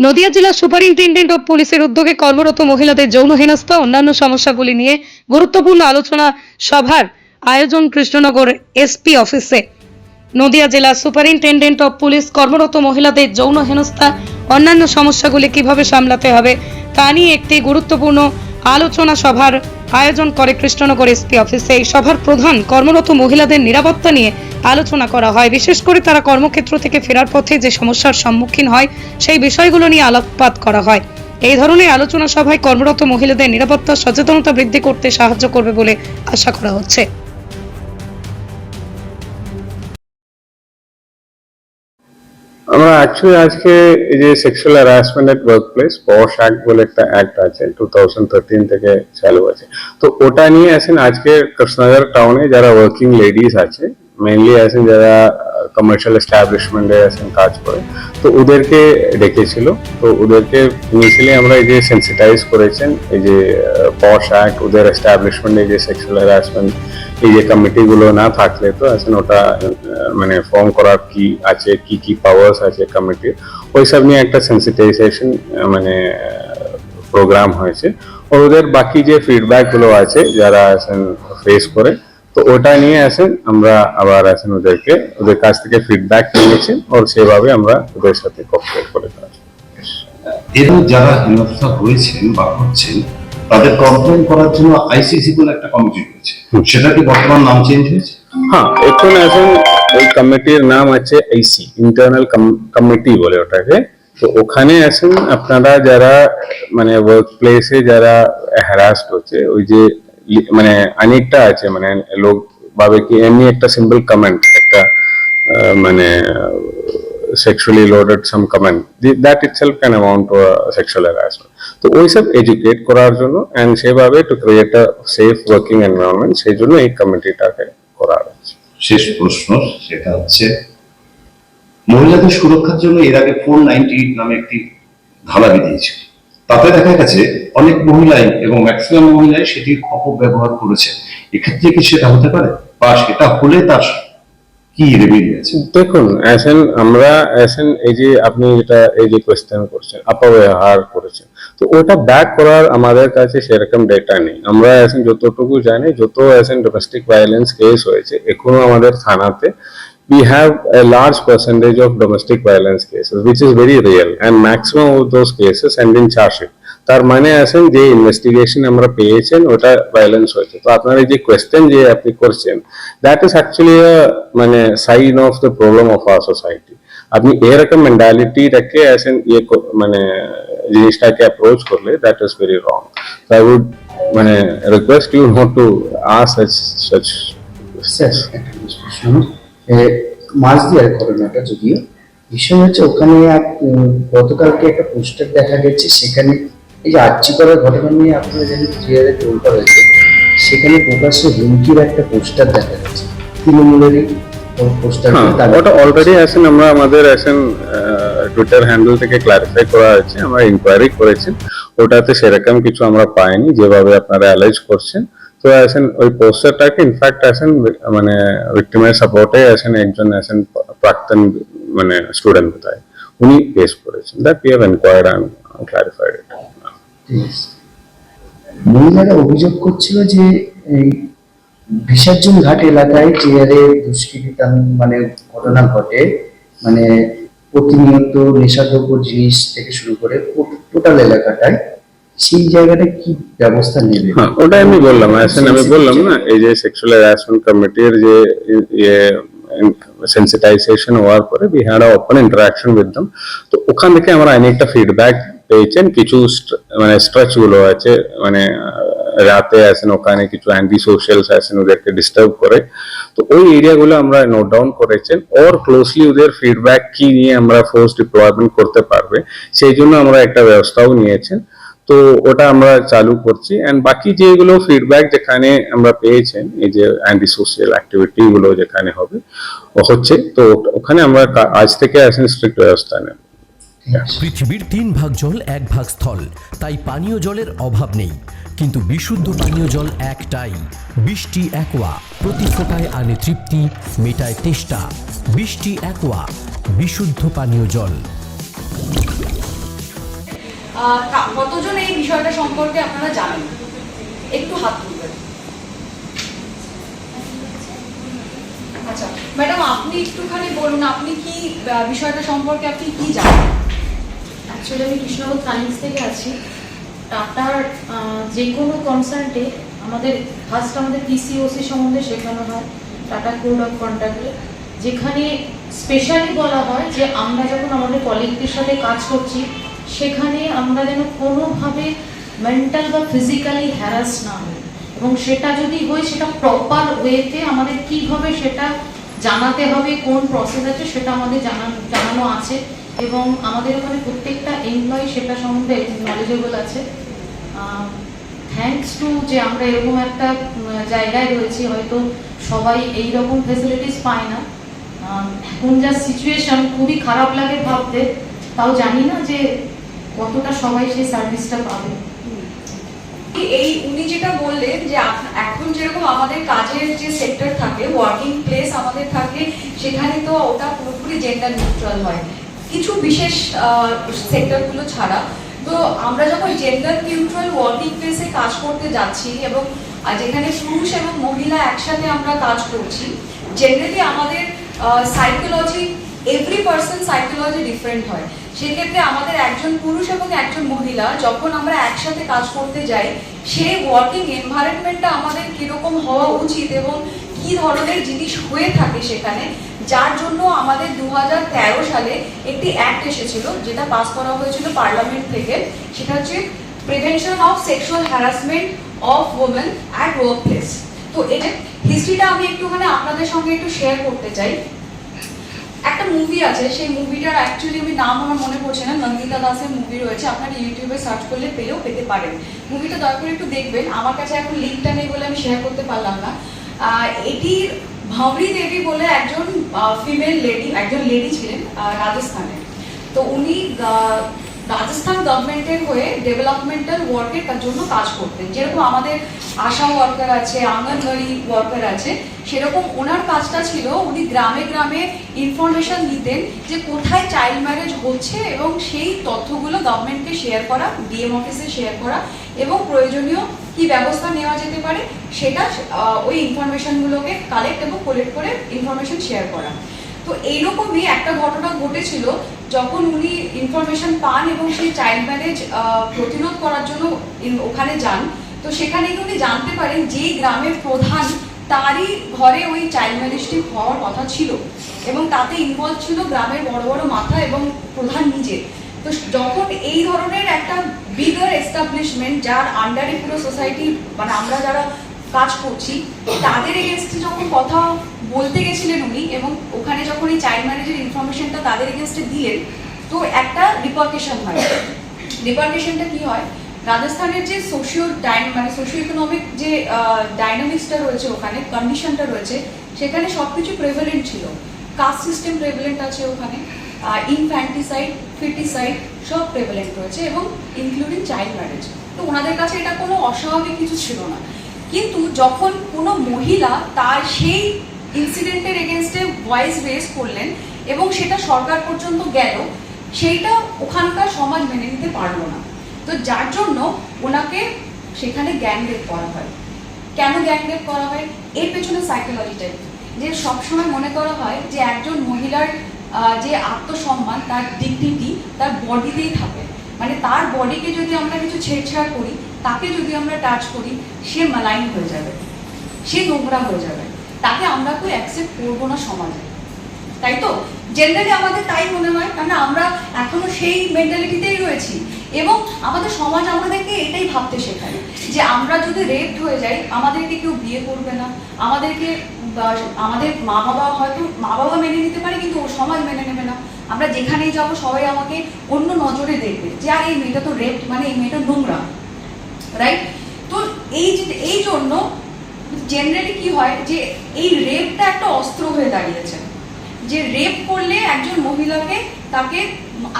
নদিয়া জেলা superintendent of পুলিশের উদ্যোগে কর্মরত মহিলাদের যৌন হেনস্থা অন্যান্য সমস্যাগুলি নিয়ে গুরুত্বপূর্ণ আলোচনা সভার আয়োজন কৃষ্ণনগর এসপি অফিসে। নদিয়া জেলা সুপারিনটেন্ডেন্ট অফ পুলিশ কর্মরত মহিলাদের যৌন হেনস্থা অন্যান্য সমস্যাগুলি কীভাবে সামলাতে হবে তা নিয়ে একটি গুরুত্বপূর্ণ আলোচনা সভার আয়োজন করে কৃষ্ণনগর এসপি অফিসে। এই সভার প্রধান কর্মরত মহিলাদের নিরাপত্তা নিয়ে আলোচনা করা হয়। বিশেষ করে তারা কর্মক্ষেত্র থেকে ফেরার পথে যে সমস্যার সম্মুখীন হয়, সেই বিষয়গুলো নিয়ে আলোকপাত করা হয়। এই ধরনের আলোচনা সভায় কর্মরত মহিলাদের নিরাপত্তা সচেতনতা বৃদ্ধি করতে সাহায্য করবে বলে আশা করা হচ্ছে। অ্যাকচুয়ালি আজকে এই যে sexual harassment at workplace POSH act বলে একটা অ্যাক্ট আছে টু থাউজেন্ড থার্টিন থেকে চালু আছে। তো ওটা নিয়ে আছেন আজকে কৃষ্ণনগর টাউনে যারা ওয়ার্কিং লেডিস আছে মেনলি আছেন যারা কমার্শিয়াল এস্টাবলিশমেন্টে আছেন কাজ করে। তো ওদেরকে ডেকেছিল। তো ওদেরকে ইনিশিয়ালি আমরা এই যে সেন্সিটাইজ করেছেন, এই যে পশ অ্যাক্ট ওদের এস্টাবলিশমেন্টে যে সেক্সুয়াল হ্যারাসমেন্ট এই যে কমিটিগুলো না থাকলে তো আসলে ওটা মানে ফর্ম করার কি আছে, কি কি পাওয়ার্স আছে কমিটির ওইসব নিয়ে একটা সেন্সিটাইজেশন মানে প্রোগ্রাম হয়েছে। ওদের বাকি যে ফিডব্যাকগুলো আছে, যারা ফেস করে তো ওটা নিয়ে আসেন আমরা আবার আসেন ওদেরকে ওদের কাছ থেকে ফিডব্যাক নিয়েছি আর সেভাবে আমরা ওদের সাথে কপারেট করে কাজ এরা যারা হেনস্থা হয়েছেন বা হচ্ছেন তাদের কমপ্লেন করার জন্য আইসিসি বলে একটা কমিটি রয়েছে। সেটা কি বর্তমান নাম চেঞ্জ হয়েছে? হ্যাঁ এখন এখন ওই কমিটির নাম আছে আইসি ইন্টারনাল কমিটি বলে ওটাকে। তো ওখানে আছেন আপনারা যারা মানে ওয়ার্ক প্লেসে যারা হ্যারাস্ট হচ্ছে ওই যে মানে অনেকটা আছে মানে লোক ভাবে কি এমনি একটা সিম্পল কমেন্ট একটা মানে sexually loaded some comment The- that itself can amount a sexual harassment. তো ওইসব এডুকেট করার জন্য এন্ড সেভাবে to create a safe working environment সেই জন্য এই কমিটিটাকে করা হয়েছে। শেষ প্রশ্ন, সেটা হচ্ছে, মহিলাদের সুরক্ষার জন্য এর আগে ফোর নাইনটি নামে একটি ধারা বেরিয়েছিল। তাতে দেখা গেছে অনেক মহিলাই এবং ম্যাক্সিমাম মহিলাই সেটির অপব্যবহার করেছে এক্ষেত্রে কি সেটা হতে পারে? বা সেটা হলে তার কি রেমেডি দেখুন এখন আমরা এখন এই যে আপনি যেটা এই যে কোয়েশ্চেন করছেন, অপব্যবহার করেছেন, তো ওটা ব্যাক করার আমাদের কাছে সেরকম ডেটা নেই। আমরা এখন যতটুকু জানি, যত এখন ডোমেস্টিক ভায়োলেন্স কেস হয়েছে, এখনও আমাদের থানাতে we have a large percentage of domestic violence cases which is very real and maximum of those cases end in charge sheet. তার মানে আছেন যে ইনভেস্টিগেশন আমরা পেয়েছেন ওটা ভায়োলেন্স হয়েছে তো আপনার এই যে কোয়েশ্চেন যে আপনি করছেন দ্যাট ইজ অ্যাকচুয়ালি মানে sign of the problem of our society আপনি এরকম মেন্টালিটিটাকে আছেন ইয়ে ক- মানে জিনিসটাকে অ্যাপ্রোচ করলে that is very wrong I would মানে request you not to us such such much দেওয়ার ঘটনাটা যদিও। বিষয় হচ্ছে ওখানে গতকালকে একটা পোস্টার দেখা গেছে সেখানে এই যে আর্জি করার ঘটনা নিয়ে আপনারা জানেন ক্লিয়ারে তোলটা হয়েছে সেখানে প্রকাশ্যে হুমকির একটা পোস্টার দেখা গেছে। তৃণমূলেরই পোস্টার হ্যাঁ ওটা অলরেডি আছেন আমরা আমাদের আছেন টুইটার হ্যান্ডেল থেকে ক্লারিফাই করা হয়েছে আমরা ইনকোয়ারি করেছি। ওটাতে সেরকম কিছু আমরা পাইনি যেভাবে আপনারা অ্যালাইজ করছেন। তো আছেন ওই পোস্টারটাকে ইনফ্যাক্ট আছেন মানে ভিক্টিমের সাপোর্টে আছেন একজন আছেন প্রাক্তন মানে স্টুডেন্ট বোধহয় উনি পেশ করেছেন। That we have enquired and clarified it মহিলারা অভিযোগ করছিল যে এই বিসর্জন ঘাট এলাকায় দুষ্কৃতি তান- মানে ঘটনা ঘটে। মানে প্রতিনিয়ত নেশাদ্রব্য জিনিস থেকে শুরু করে টোটাল এলাকাটায়। সেই জায়গাটা কি ব্যবস্থা নেবে? হ্যাঁ ওটা আমি বললাম এখন আমি বললাম না, এই যে সেক্সুয়াল হ্যারাসমেন্ট কমিটির যে ইয়ে সেন্সিটাইজেশন হওয়ার পরে হ্যাড ওপেন ইন্টারাকশন উইথ তো ওখান থেকে আমরা অনেকটা ফিডব্যাক পেয়েছেন, কিছু মানে স্ট্রেচগুলো আছে মানে রাতে আছেন ওখানে কিছু অ্যান্টি সোশ্যালস আছেন ওদেরকে ডিস্টার্ব করে। তো ওই এরিয়াগুলো আমরা নোট ডাউন করেছেন ওর ক্লোজলি ওদের ফিডব্যাক কি নিয়ে আমরা ফোর্স ডিপ্লয়মেন্ট করতে পারবে, সেই জন্য আমরা একটা ব্যবস্থাও নিয়েছেন। তো ওটা আমরা চালু করছি এন্ড বাকি যেগুলো ফিডব্যাক যেখানে আমরা পেয়েছেন, এই যে অ্যান্টি সোশ্যাল অ্যাক্টিভিটি গুলো যেখানে হবে হচ্ছে, তো ওখানে আমরা আজ থেকে আসেন স্ট্রিক্ট ব্যবস্থা নেব পৃথিবীর তিন ভাগ জল, এক ভাগ স্থল। তাই পানীয় জলের অভাব নেই। কিন্তু বিশুদ্ধ পানীয় জল একটাই। বৃষ্টি একোয়া প্রতি ফোটায় আনে তৃপ্তি, মেটায় তেষ্টা। বৃষ্টি একোয়া বিশুদ্ধ পানীয় জল। কতজন এই বিষয়টা সম্পর্কে আপনারা জানেন? একটু হাত তুলবেন। আচ্ছা ম্যাডাম, আপনি একটুখানি বলুন, আপনি কি বিষয়টা সম্পর্কে আপনি কি জানেন? অ্যাকচুয়ালি আমি কৃষ্ণবোধ কালিন্স থেকে আছি। টাটার যে কোনো কনসার্টে আমাদের ফার্স্ট আমাদের পিসিওসি সম্বন্ধে শেখানো হয়, টাটা কোড অফ কন্ট্যাক্টে যেখানে স্পেশালি বলা হয় যে আমরা যখন আমাদের কলিগদের সাথে কাজ করছি সেখানে আমরা যেন কোনোভাবে মেন্টাল বা ফিজিক্যালি হ্যারাস না হই। এবং সেটা যদি হয়, সেটা প্রপার ওয়েতে আমাদের কীভাবে সেটা জানাতে হবে, কোন প্রসেস আছে সেটা আমাদের জানানো জানানো আছে। এবং আমাদের ওখানে প্রত্যেকটা এমপ্লয়ি সেটা সম্বন্ধে নলেজেবল আছে। থ্যাঙ্কস টু যে আমরা এরকম একটা জায়গায় রয়েছি, হয়তো সবাই এই রকম ফেসিলিটিস পায় না। এখন যা সিচুয়েশন খুবই খারাপ লাগে ভাবতে। তাও জানি না যে কতটা সবাই সেই সার্ভিসটা পাবে? এই উনি যেটা বললেন যে এখন যেরকম আমাদের কাজের যে সেক্টর থাকে ওয়ার্কিং প্লেস আমাদের থাকে, সেখানে তো ওটা পুরোপুরি জেন্ডার নিউট্রাল হয়। কিছু বিশেষ সেক্টরগুলো ছাড়া। তো আমরা যখন জেন্ডার নিউট্রাল ওয়ার্কিং প্লেসে কাজ করতে যাচ্ছি এবং যেখানে পুরুষ এবং মহিলা একসাথে আমরা কাজ করছি জেনারেলি আমাদের psychology every person psychology different হয়। সেক্ষেত্রে আমাদের একজন পুরুষ এবং একজন মহিলা যখন আমরা একসাথে কাজ করতে যাই সেই ওয়ার্কিং এনভায়রনমেন্টটা আমাদের কীরকম হওয়া উচিত এবং কি ধরনের জিনিস হয়ে থাকে সেখানে, যার জন্য আমাদের দু হাজার তেরো সালে একটি অ্যাক্ট এসেছিল, যেটা পাস করা হয়েছিল পার্লামেন্ট থেকে। সেটা হচ্ছে prevention of sexual harassment of women at workplace তো এটা হিস্ট্রিটা আমি একটুখানি আপনাদের সঙ্গে একটু শেয়ার করতে চাই। একটা মুভি আছে, সেই মুভিটার অ্যাকচুয়ালি আমি নাম আমার মনে পড়ছে না, নন্দিতা দাসের মুভি রয়েছে, আপনারা ইউটিউবে সার্চ করলে পেলেও পেতে পারেন। মুভিটা দয়া করে একটু দেখবেন, আমার কাছে এখন লিঙ্কটা নেই বলে আমি শেয়ার করতে পারলাম না। এটির ভাবরি দেবী বলে একজন ফিমেল লেডি একজন লেডি ছিলেন রাজস্থানের। রাজস্থানে তো উনি রাজস্থান গভর্নমেন্টের হয়ে ডেভেলপমেন্টাল ওয়ার্কের জন্য কাজ করতেন। যেরকম আমাদের আশা ওয়ার্কার আছে, আঙ্গনওয়াড়ি ওয়ার্কার আছে, সেরকম ওনার কাজটা ছিল, উনি গ্রামে গ্রামে ইনফরমেশন দিতেন যে কোথায় চাইল্ড ম্যারেজ হচ্ছে এবং সেই তথ্যগুলো গভর্নমেন্টকে শেয়ার করা ডিএম অফিসে শেয়ার করা এবং প্রয়োজনীয় কি ব্যবস্থা নেওয়া যেতে পারে, সেটা ওই ইনফরমেশনগুলোকে কালেক্ট এবং কোলেক্ট করে ইনফরমেশন শেয়ার করা। তো এইরকমই একটা ঘটনা ঘটেছিল, যখন উনি ইনফরমেশন পান এবং সেই চাইল্ড ম্যারেজ প্রতিরোধ করার জন্য ওখানে যান। তো সেখানে উনি জানতে পারেন যে গ্রামের প্রধান তারই ঘরে ওই চাইল্ড ম্যারেজটি হওয়ার কথা ছিল এবং তাতে ইনভলভ ছিল গ্রামের বড় বড় মাথা এবং প্রধান নিজে। তো যখন এই ধরনের একটা বিগার এস্টাবলিশমেন্ট যার আন্ডারে পুরো সোসাইটি মানে আমরা যারা কাজ করছি, তাদের এগেনস্টে যখন কথা বলতে গেছিলেন উনি এবং ওখানে যখন এই চাইল্ড ম্যারেজের ইনফরমেশনটা তাদের এগেনস্টে দিলেন, তো একটা রিপার্কেশন হয়। রিপার্কেশনটা কি হয়? রাজস্থানের যে সোশিও মানে সোশিও ইকোনমিক যে ডাইনামিক্সটা রয়েছে ওখানে কন্ডিশনটা রয়েছে, সেখানে সবকিছু প্রেভেলেন্ট ছিল। কাস্ট সিস্টেম প্রেভেলেন্ট আছে ওখানে ইনফ্যান্টিসাইড ফিটিসাইড সব প্রেভেলেন্ট রয়েছে এবং ইনক্লুডিং চাইল্ড ম্যারেজ তো ওনাদের কাছে এটা কোনো অস্বাভাবিক কিছু ছিল না। কিন্তু যখন কোনো মহিলা তার সেই ইনসিডেন্টের এগেনস্টে ভয়েস রেজ করলেন এবং সেটা সরকার পর্যন্ত গেল, সেইটা ওখানকার সমাজ মেনে নিতে পারল না। তো যার জন্য ওনাকে সেখানে গ্যাং রেপ করা হয়। কেন গ্যাং রেপ করা হয়? এর পেছনে সাইকোলজিটাই যে সবসময় মনে করা হয় যে একজন মহিলার যে আত্মসম্মান, তার ডিগনিটি তার বডিতেই থাকে। মানে তার বডিকে যদি আমরা কিছু ছেড়ছাড় করি, তাকে যদি আমরা টাচ করি, সে মালাইন হয়ে যাবে। সে নোংরা হয়ে যাবে। তাকে আমরা কেউ অ্যাকসেপ্ট করব না সমাজে। তাই তো? জেনারেলি আমাদের তাই মনে হয় কারণ আমরা এখনও সেই মেন্টালিটিতেই রয়েছি। এবং আমাদের সমাজ আমাদেরকে এটাই ভাবতে শেখায় যে আমরা যদি রেপড হয়ে যাই, আমাদেরকে কেউ বিয়ে করবে না। আমাদেরকে বা আমাদের মা বাবা হয়তো, মা বাবা মেনে নিতে পারে, কিন্তু সমাজ মেনে নেবে না। আমরা যেখানেই যাব, সবাই আমাকে অন্য নজরে দেখবে যে, আর এই মেয়েটা তো রেপ মানে এই মেয়েটা নোংরা। রাইট তো এই এই জন্য জেনারেলি কি হয় যে, এই রেপটা একটা অস্ত্র হয়ে দাঁড়িয়েছে। যে রেপ করলে একজন মহিলাকে তাকে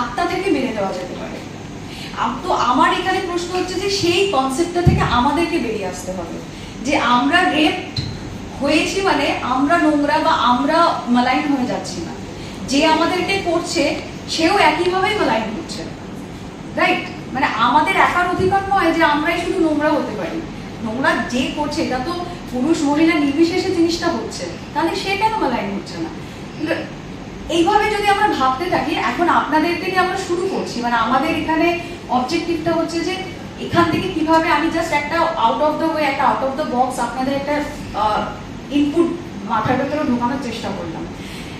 আত্মা থেকে মেরে দেওয়া যেতে পারে। তো আমার এখানে প্রশ্ন হচ্ছে যে, সেই কনসেপ্টটা থেকে আমাদেরকে বেরিয়ে আসতে হবে। যে আমরা রেপ হয়েছি মানে আমরা নোংরা বা আমরা মালাইন হয়ে যাচ্ছি না। যে আমাদেরকে করছে, সেও একইভাবেই মালাইন করছে রাইট মানে আমাদের একার অধিকার নয় যে আমরাই শুধু নোংরা হতে পারি। নোংরা যে করছে, এটা তো পুরুষ মহিলা নির্বিশেষে জিনিসটা হচ্ছে। তাহলে সে কেন মালাইন হচ্ছে না? এইভাবে যদি আমরা ভাবতে থাকি, এখন আপনাদের থেকে আমরা শুরু করছি। মানে আমাদের এখানে অবজেক্টিভটা হচ্ছে যে এখান থেকে কীভাবে আমি জাস্ট একটা আউট অফ দ্য ওয়ে একটা আউট অফ দ্য বক্স আপনাদের একটা ইনপুট মাথার ভেতরে ঢোকানোর চেষ্টা করলাম।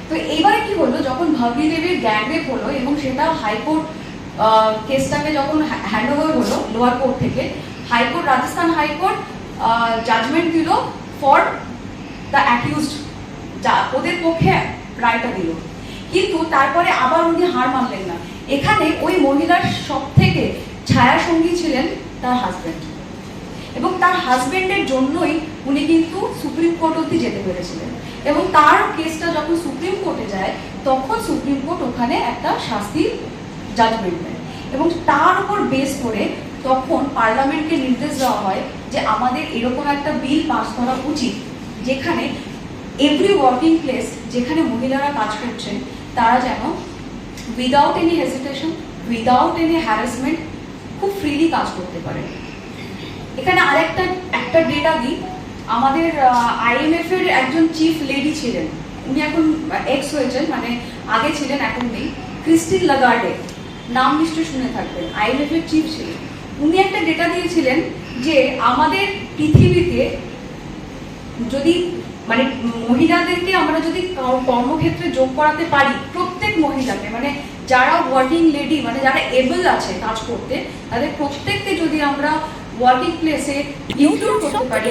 তো এইবারে কি হলো, যখন ভাবি দেবীর গ্যাং রেপ হলো এবং সেটা হাইকোর্ট কেসটাকে যখন হ্যান্ড ওভার হলো লোয়ার কোর্ট থেকে high court Rajasthan high court judgment দিল ফর দ্য অ্যাকিউজড যা ওদের পক্ষে রায়টা দিল। কিন্তু তারপরে আবার উনি হার মানলেন না। এখানে ওই মহিলার সব থেকে ছায়া সঙ্গী ছিলেন তার হাজব্যান্ড এবং তার হাজবেন্ডের জন্যই উনি কিন্তু সুপ্রিম কোর্ট অব্দি যেতে পেরেছিলেন। এবং তার কেসটা যখন সুপ্রিম কোর্টে যায়, তখন সুপ্রিম কোর্ট ওখানে একটা শাস্তির জাজমেন্ট দেয়। এবং তার উপর বেস করে তখন পার্লামেন্টকে নির্দেশ দেওয়া হয় যে আমাদের এরকম একটা বিল পাস করা উচিত, যেখানে এভরি ওয়ার্কিং প্লেস যেখানে মহিলারা কাজ করছেন, তারা যেন without any hesitation without any harassment খুব ফ্রিলি কাজ করতে পারে এখানে আরেকটা, একটা ডেটা দিই আমাদের আইএমএফ এর একজন চিফ লেডি ছিলেন। উনি এখন এক্স হয়েছেন মানে আগে ছিলেন এখন নেই। ক্রিস্টিন লাগার্ডে নাম নিশ্চয় শুনে থাকবেন আইএমএফ এর চিফ ছিলেন। উনি একটা ডেটা দিয়েছিলেন যে আমাদের পৃথিবীতে যদি মানে মহিলাদেরকে আমরা যদি কর্মক্ষেত্রে যোগ করাতে পারি প্রত্যেক মহিলাকে মানে যারা ওয়ার্কিং লেডি মানে যারা এবল আছে কাজ করতে তাদের প্রত্যেককে যদি আমরা ওয়ার্কিং প্লেসে ইনক্লুড করতে পারি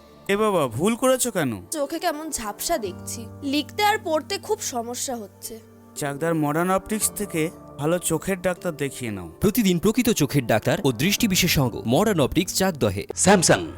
এ বাবা ভুল করেছ কেন? চোখে কেমন ঝাপসা দেখছি। লিখতে আর পড়তে খুব সমস্যা হচ্ছে। চাকদার মডার্ন অপটিক্স থেকে ভালো চোখের ডাক্তার দেখিয়ে নাও। প্রতিদিন প্রকৃত চোখের ডাক্তার ও দৃষ্টি বিশেষজ্ঞ মডার্ন অপটিক্স চাকদহে। স্যামসাং।